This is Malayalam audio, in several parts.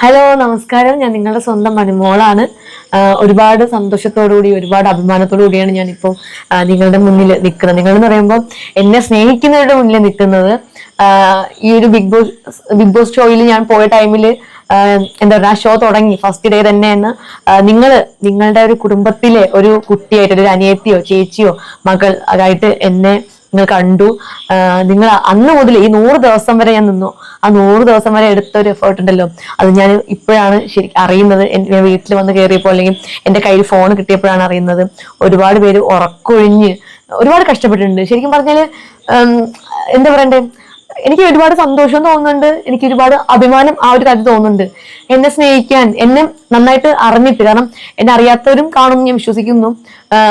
ഹലോ നമസ്കാരം. ഞാൻ നിങ്ങളുടെ സ്വന്തം മണിമോളാണ്. ഒരുപാട് സന്തോഷത്തോടുകൂടി ഒരുപാട് അഭിമാനത്തോടു കൂടിയാണ് ഞാനിപ്പോൾ ആഹ് നിങ്ങളുടെ മുന്നിൽ നിൽക്കുന്നത് നിങ്ങൾ എന്ന് പറയുമ്പോൾ എന്നെ സ്നേഹിക്കുന്നവരുടെ മുന്നിൽ നിൽക്കുന്നത് ഈ ഒരു ബിഗ് ബോസ് ബിഗ് ബോസ് ഷോയിൽ ഞാൻ പോയ ടൈമിൽ എന്താ പറയുക ഷോ തുടങ്ങി. ഫസ്റ്റ് ഡേ തന്നെ എന്ന് നിങ്ങൾ നിങ്ങളുടെ ഒരു കുടുംബത്തിലെ ഒരു കുട്ടിയായിട്ട് ഒരു അനിയത്തിയോ ചേച്ചിയോ മകൾ അതായിട്ട് എന്നെ നിങ്ങൾ കണ്ടു. നിങ്ങൾ അന്ന് മുതൽ ഈ നൂറ് ദിവസം വരെ ഞാൻ നിന്നു. ആ നൂറ് ദിവസം വരെ എടുത്ത ഒരു എഫേർട്ട് ഉണ്ടല്ലോ. അത് ഞാൻ ഇപ്പോഴാണ് ശരി അറിയുന്നത്. ഞാൻ വീട്ടിൽ വന്ന് കയറിയപ്പോൾ അല്ലെങ്കിൽ എന്റെ കയ്യിൽ ഫോൺ കിട്ടിയപ്പോഴാണ് അറിയുന്നത്. ഒരുപാട് പേര് ഉറക്കൊഴിഞ്ഞ് ഒരുപാട് കഷ്ടപ്പെട്ടിട്ടുണ്ട്. ശരിക്കും പറഞ്ഞാൽ എന്താ പറയണ്ടേ? എനിക്ക് ഒരുപാട് സന്തോഷം തോന്നുന്നുണ്ട്. എനിക്ക് ഒരുപാട് അഭിമാനം ആ ഒരു കാര്യത്തിൽ തോന്നുന്നുണ്ട്. എന്നെ സ്നേഹിക്കാൻ എന്നെ നന്നായിട്ട് അറിഞ്ഞിട്ട് കാരണം എന്നെ അറിയാത്തവരും കാണുമെന്ന് ഞാൻ വിശ്വസിക്കുന്നു.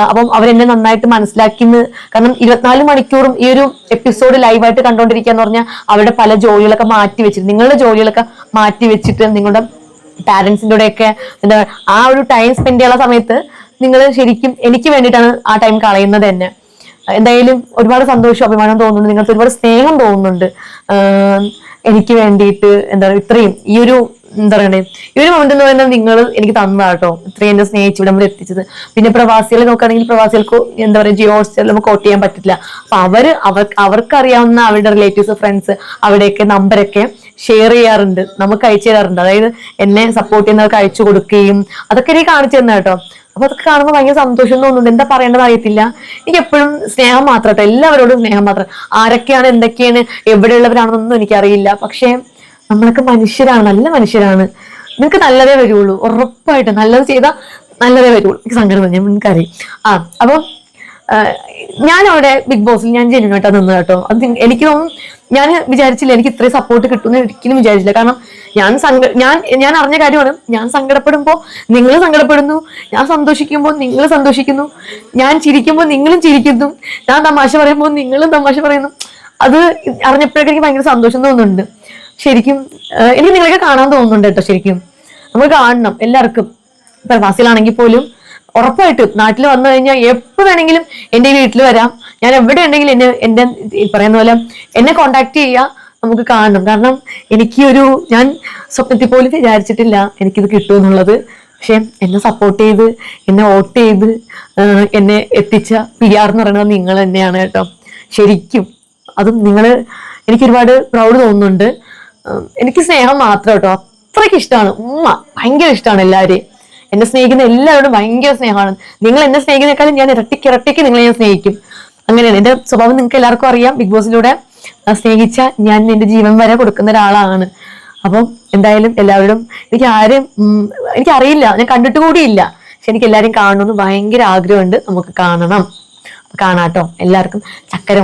അപ്പം അവരെന്നെ നന്നായിട്ട് മനസ്സിലാക്കിന്ന്. കാരണം ഇരുപത്തിനാല് മണിക്കൂറും ഈ ഒരു എപ്പിസോഡ് ലൈവായിട്ട് കണ്ടോണ്ടിരിക്കുക എന്ന് പറഞ്ഞാൽ അവരുടെ പല ജോലികളൊക്കെ മാറ്റി വെച്ചിട്ട് നിങ്ങളുടെ ജോലികളൊക്കെ മാറ്റി വെച്ചിട്ട് നിങ്ങളുടെ പാരൻസിന്റെ കൂടെയൊക്കെ എന്താ ആ ഒരു ടൈം സ്പെൻഡ് ചെയ്യാനുള്ള സമയത്ത് നിങ്ങൾ ശരിക്കും എനിക്ക് വേണ്ടിയിട്ടാണ് ആ ടൈം കളയുന്നത് തന്നെ എന്തായാലും ഒരുപാട് സന്തോഷം അഭിമാനം തോന്നുന്നുണ്ട്. നിങ്ങൾക്ക് ഒരുപാട് സ്നേഹം തോന്നുന്നുണ്ട്. എനിക്ക് വേണ്ടിയിട്ട് എന്താ പറയുക ഇത്രയും ഈ ഒരു എന്താ പറയണ്ടേ ഈ ഒരു മൊമെന്റ് എന്ന് പറയുന്നത് നിങ്ങൾ എനിക്ക് തന്നതാട്ടോ ഇത്രയും എന്നെ സ്നേഹിച്ചു ഇവിടെ നമ്മൾ എത്തിച്ചത്. പിന്നെ പ്രവാസികളെ നോക്കുകയാണെങ്കിൽ പ്രവാസികൾക്ക് എന്താ പറയുക ജിയോ ഹോസ്റ്റലിൽ നമുക്ക് കോട്ട് ചെയ്യാൻ പറ്റില്ല. അപ്പൊ അവർ അവർ അവർക്കറിയാവുന്ന അവരുടെ റിലേറ്റീവ്സ് ഫ്രണ്ട്സ് അവിടെയൊക്കെ നമ്പരൊക്കെ ഷെയർ ചെയ്യാറുണ്ട്. നമുക്ക് അയച്ചു തരാറുണ്ട്. അതായത് എന്നെ സപ്പോർട്ട് ചെയ്യുന്നവർക്ക് അയച്ചു കൊടുക്കുകയും അതൊക്കെ എനിക്ക് കാണിച്ചു തന്നെ കേട്ടോ. അപ്പൊ അതൊക്കെ കാണുമ്പോൾ ഭയങ്കര സന്തോഷം തോന്നുന്നുണ്ട്. എന്താ പറയേണ്ടത് അറിയത്തില്ല. എനിക്ക് എപ്പോഴും സ്നേഹം മാത്രം എല്ലാവരോടും സ്നേഹം മാത്രം. ആരൊക്കെയാണ് എന്തൊക്കെയാണ് എവിടെയുള്ളവരാണെന്നൊന്നും എനിക്കറിയില്ല. പക്ഷേ നമ്മളൊക്കെ മനുഷ്യരാണ് നല്ല മനുഷ്യരാണ്. നിങ്ങൾക്ക് നല്ലതേ വരുള്ളൂ ഉറപ്പായിട്ട്. നല്ലത് ചെയ്താൽ നല്ലതേ വരുള്ളൂ. എനിക്ക് സങ്കടം തന്നെ ഞാൻ നിങ്ങൾക്കറിയാം ആ അപ്പം ഞാൻ അവിടെ ബിഗ് ബോസിൽ ഞാൻ ജെന്യൂൻ നിന്ന് കേട്ടോ. അത് എനിക്ക് തോന്നുന്നു ഞാൻ വിചാരിച്ചില്ല എനിക്ക് ഇത്രയും സപ്പോർട്ട് കിട്ടുമെന്ന് ഒരിക്കലും വിചാരിച്ചില്ല. കാരണം ഞാൻ സങ്ക ഞാൻ ഞാൻ അറിഞ്ഞ കാര്യമാണ്. ഞാൻ സങ്കടപ്പെടുമ്പോൾ നിങ്ങൾ സങ്കടപ്പെടുന്നു. ഞാൻ സന്തോഷിക്കുമ്പോൾ നിങ്ങൾ സന്തോഷിക്കുന്നു. ഞാൻ ചിരിക്കുമ്പോൾ നിങ്ങളും ചിരിക്കുന്നു. ഞാൻ തമാശ പറയുമ്പോൾ നിങ്ങളും തമാശ പറയുന്നു. അത് അറിഞ്ഞപ്പോഴൊക്കെ എനിക്ക് ഭയങ്കര സന്തോഷം തോന്നുന്നുണ്ട്. ശരിക്കും എനിക്ക് നിങ്ങളൊക്കെ കാണാൻ തോന്നുന്നുണ്ട് കേട്ടോ ശരിക്കും. നമ്മൾ കാണണം എല്ലാവർക്കും. പ്രവാസികളാണെങ്കിൽ പോലും ഉറപ്പായിട്ടും നാട്ടിൽ വന്നു കഴിഞ്ഞാൽ എപ്പോ വേണമെങ്കിലും എന്റെ വീട്ടിൽ വരാം. ഞാൻ എവിടെ ഉണ്ടെങ്കിലും എന്നെ എന്റെ പറയുന്ന പോലെ എന്നെ കോണ്ടാക്ട് ചെയ്യുക നമുക്ക് കാണണം. കാരണം എനിക്ക് ഒരു ഞാൻ സ്വപ്നത്തിൽ പോലും വിചാരിച്ചിട്ടില്ല എനിക്കിത് കിട്ടുമെന്നുള്ളത്. പക്ഷെ എന്നെ സപ്പോർട്ട് ചെയ്ത് എന്നെ വോട്ട് ചെയ്ത് എന്നെ എത്തിച്ച പി ആർ എന്ന് പറയുന്നത് നിങ്ങൾ തന്നെയാണ് കേട്ടോ. ശരിക്കും അതും നിങ്ങൾ എനിക്ക് ഒരുപാട് പ്രൗഡ് തോന്നുന്നുണ്ട്. എനിക്ക് സ്നേഹം മാത്രം കേട്ടോ. അത്രയ്ക്ക് ഇഷ്ടമാണ്. ഉമ്മ ഭയങ്കര ഇഷ്ടമാണ് എല്ലാവരെയും എന്നെ സ്നേഹിക്കുന്ന എല്ലാവരോടും ഭയങ്കര സ്നേഹമാണ്. നിങ്ങൾ എന്നെ സ്നേഹിക്കുന്നേക്കാളും ഞാൻ ഇരട്ടിക്ക് ഇരട്ടിക്ക് നിങ്ങളെ ഞാൻ സ്നേഹിക്കും. അങ്ങനെയാണ്. എന്റെ സ്വഭാവം നിങ്ങൾക്ക് എല്ലാവർക്കും അറിയാം. ബിഗ് ബോസിലൂടെ സ്നേഹിച്ച ഞാൻ എന്റെ ജീവൻ വരെ കൊടുക്കുന്ന ഒരാളാണ്. അപ്പം എന്തായാലും എല്ലാവരോടും എനിക്ക് ആരും എനിക്ക് അറിയില്ല ഞാൻ കണ്ടിട്ട് കൂടിയില്ല പക്ഷെ എനിക്ക് എല്ലാവരും കാണണമെന്ന് ഭയങ്കര ആഗ്രഹമുണ്ട്. നമുക്ക് കാണണം. കാണാട്ടോ എല്ലാവർക്കും ചക്കര.